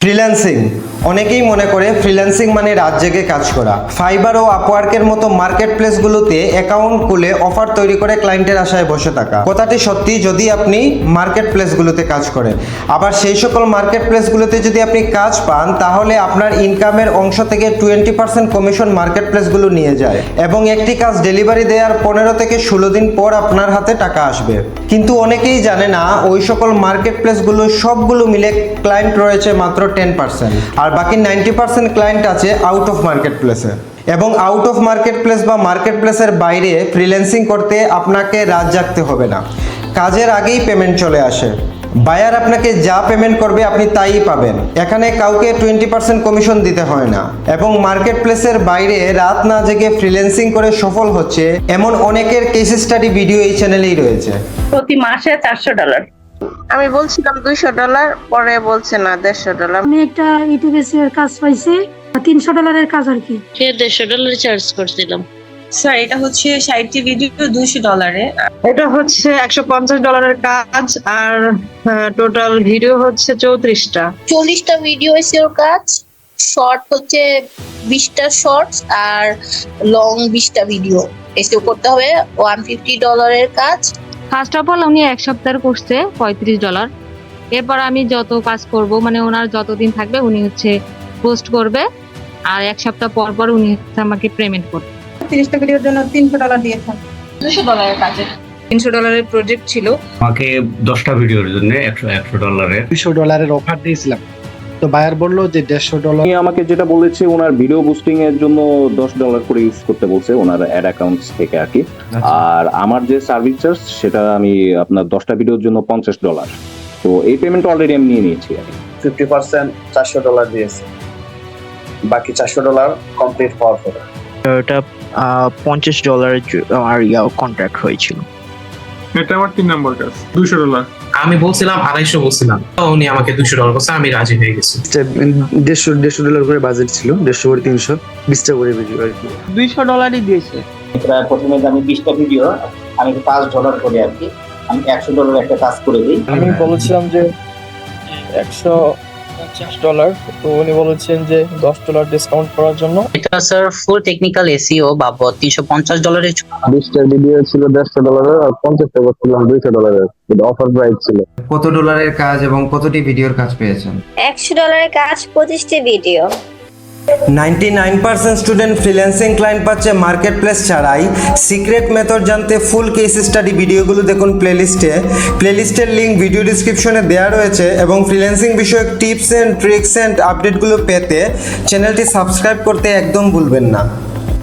Freelancing অনেকেই মনে করে ফ্রিল্যান্সিং মানে রাত জেগে কাজ করা। ফাইবার ও আপওয়ার্কের মতো মার্কেট প্লেসগুলোতে অ্যাকাউন্ট খুলে অফার তৈরি করে ক্লায়েন্টের আশায় বসে থাকা। কথাটি সত্যি যদি আপনি মার্কেট প্লেসগুলোতে কাজ করেন। আবার সেই সকল মার্কেট প্লেসগুলোতে যদি আপনি কাজ পান, তাহলে আপনার ইনকামের অংশ থেকে টোয়েন্টি পার্সেন্ট কমিশন মার্কেট প্লেসগুলো নিয়ে যায় এবং একটি কাজ ডেলিভারি দেওয়ার পনেরো থেকে ষোলো দিন পর আপনার হাতে টাকা আসবে। কিন্তু অনেকেই জানে না, ওই সকল মার্কেট প্লেসগুলো সবগুলো মিলে ক্লায়েন্ট রয়েছে মাত্র টেন পার্সেন্ট আর বাকি নাইনটি পার্সেন্ট ক্লায়েন্ট আছে আউট অফ মার্কেট প্লেসে এবং আউট অফ মার্কেট প্লেস বা মার্কেট প্লেসের বাইরে ফ্রিল্যান্সিং করতে আপনাকে রাত জাগতে হবে না। কাজের আগেই পেমেন্ট চলে আসে। বায়ার আপনাকে যা পেমেন্ট করবে আপনি তাই পাবেন। এখানে কাউকে টোয়েন্টি পার্সেন্ট কমিশন দিতে হয় না। এবং মার্কেট প্লেসের বাইরে রাত না জেগে ফ্রিল্যান্সিং করে সফল হচ্ছে এমন অনেকের কেস স্টাডি ভিডিও এই চ্যানেলেই রয়েছে। প্রতি মাসে চারশো ডলার আমি বলছিলাম দুইশো ডলার পরে বলছে না দেড়শো ডলার। আমি একটা ইউটিউবে এর কাজ পাইছি তিনশো ডলারের কাজ আর কি। সে দেড়শো ডলার চার্জ করছিলাম। স্যার এটা হচ্ছে ষাটটি ভিডিও দুইশো ডলারে। এটা হচ্ছে একশো পঞ্চাশ ডলারের কাজ আর টোটাল ভিডিও হচ্ছে চৌত্রিশটা। চল্লিশটা ভিডিও এসে ওর কাজ শর্ট হচ্ছে বিশটা শর্টস আর লং বিশটা ভিডিও এসেও করতে হবে ওয়ান ফিফটি ডলারের কাজ ফার্স্ট অফ অল উনি এক সপ্তাহের করছে পঁয়ত্রিশ ডলার এরপর আমি যত কাজ করব মানে ওনার যতদিন থাকবে উনি হচ্ছে পোস্ট করবে। আর এক সপ্তাহ পর পর উনি হচ্ছে আমাকে পেমেন্ট করবে। তিরিশটা ভিডিওর জন্য তিনশো ডলার দিয়েছেন। দুশো ডলারের কাজে। তিনশো ডলারের প্রজেক্ট ছিল। আমাকে দশটা ভিডিওর জন্য একশো একশো ডলারের দুশো ডলারের অফার দিয়েছিলাম। তো বায়ার বলল যে দেড়শো ডলার আমাকে যেটা বলেছে ওনার ভিডিও বুস্টিং এর জন্য দশ ডলার করে ইউজ করতে বলছে ওনার অ্যাড অ্যাকাউন্টস থেকে আর কি। আর আমার যে সার্ভিস চার্জ সেটা আমি আপনার দশটা ভিডিওর জন্য পঞ্চাশ ডলার তো এই পেমেন্ট অলরেডি আমি নিয়ে নিয়েছি আর কি। ফিফটি পার্সেন্ট চারশো ডলার দিয়েছে। বাকি চারশো ডলার কমপ্লিট হওয়ার পরে। এটা পঞ্চাশ ডলারের আমার ইয়া কন্ট্রাক্ট হয়েছিল। এটা আমার তিন নম্বর কাজ। দুশো ডলার। আমি বলছিলাম আড়াইশো বলছিলাম। তো উনি আমাকে দুশো ডলার বলছে আমি রাজি হয়ে গেছি। দেড়শো দেড়শো ডলার করে বাজেট ছিল দেড়শো করে তিনশো বিশটা করে ভিডিও আর কি। দুইশো ডলারই দিয়েছে। প্রথমে আমি বিশটা ভিডিও আমি পাঁচ ডলার করে আর কি আমি একশো ডলার একটা কাজ করে দিই। আমি বলেছিলাম যে একশো পঞ্চাশ ডলার তো উনি বলেছেন যে দশ ডলার ডিসকাউন্ট করার জন্য। এটা স্যার ফুল টেকনিক্যাল এসিও বাবদ তিনশো পঞ্চাশ ডলারের বিশটার ভিডিও ছিল দেড়শো ডলারের আর পঞ্চাশটা করছিলাম দুইশো ডলারের অফার প্রাইস ছিল। কত ডলারের কাজ এবং কতটি ভিডিওর কাজ পেয়েছেন? একশো ডলারের কাজ পঁচিশটি video ninety nine percent student freelancing client পাচ্ছে মার্কেট প্লেস ছাড়াই। সিক্রেট মেথড জানতে ফুল কেস স্টাডি ভিডিওগুলো দেখুন প্লেলিস্টে প্লেলিস্টের লিঙ্ক ভিডিও ডিসক্রিপশনে দেওয়া রয়েছে এবং ফ্রিল্যান্সিং বিষয়ক টিপস অ্যান্ড ট্রিক্স অ্যান্ড আপডেটগুলো পেতে চ্যানেলটি সাবস্ক্রাইব করতে একদম ভুলবেন না।